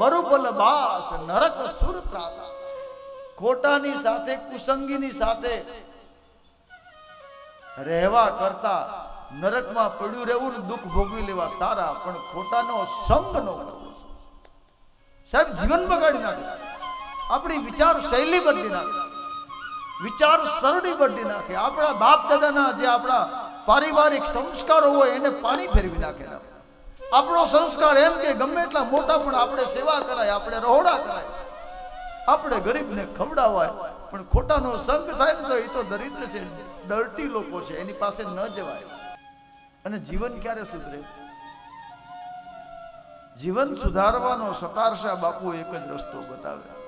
બરુબલ બાસ, નરક સુર ત્રાતા ખોટાની સાથે, કુસંગીની સાથે રહેવા કરતા નરકમાં પડ્યું રહેવું ને દુઃખ ભોગવી લેવા સારા, પણ ખોટાનો સંગ ન કરવો સાહેબ, જીવન બગાડી નાખે. આપણી વિચાર શૈલી બદલી નાખે. વિચાર સરળી બદલી નાખે. આપણા બાપ દાદાના જે આપણા પારિવારિક સંસ્કારો હોય એને પાણી ફેરવી નાખે. આપણો સંસ્કાર એમ કે ગમે એટલા મોટા પણ આપણે સેવા કરાય, આપણે રહોડા કરાય. આપણે ગરીબને ખવડાવાય, પણ ખોટાનો સંગ થાય ને તો એ તો દરિદ્ર છે ડર્ટી લોકો છે, એની પાસે ન જવાય. અને જીવન ક્યારે સુધરે? જીવન સુધારવાનો સતારશા બાપુ એક જ રસ્તો બતાવ્યા.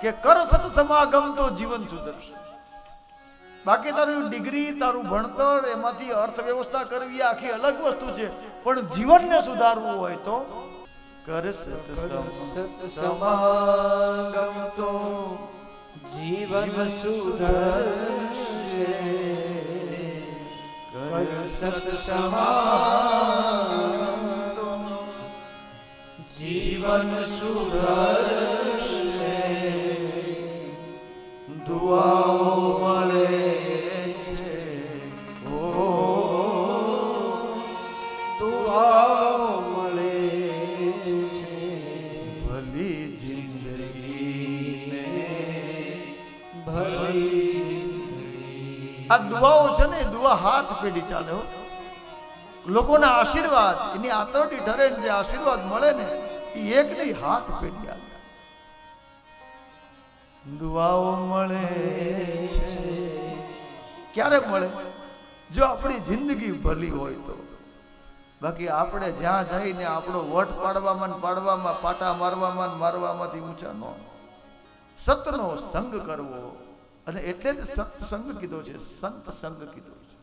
કે કર સત સમાગમ તો જીવન સુધરશે. બાકી તારું ડિગ્રી, તારું ભણતર, એમાંથી અર્થવ્યવસ્થા કરવી આખી અલગ વસ્તુ છે. પણ જીવનને સુધારવું હોય તો સત્સમાગમ તો જીવન સુધરશે. જીવન સુધરશે. દુઆઓ આ દુવાઓ છે ને દુવા હાથ પેઢી ચાલે લોકોના આશીર્વાદ, એની આતરડી ઠરે જે આશીર્વાદ મળે ને, એ એક નહીં, હાથ પેઢી આવે દુવાઓ મળે છે. ક્યારે મળે? જો આપણી જિંદગી ભલી હોય તો. બાકી આપણે જ્યાં જઈને આપણો વટ પાડવામાં પાડવામાં, પાટા મારવામાં મારવામાંથી ઊંચા ન સતનો સંગ કરવો. અને એટલે જ સત્સંગ કીધો છે સંત સંગ કીધો છે.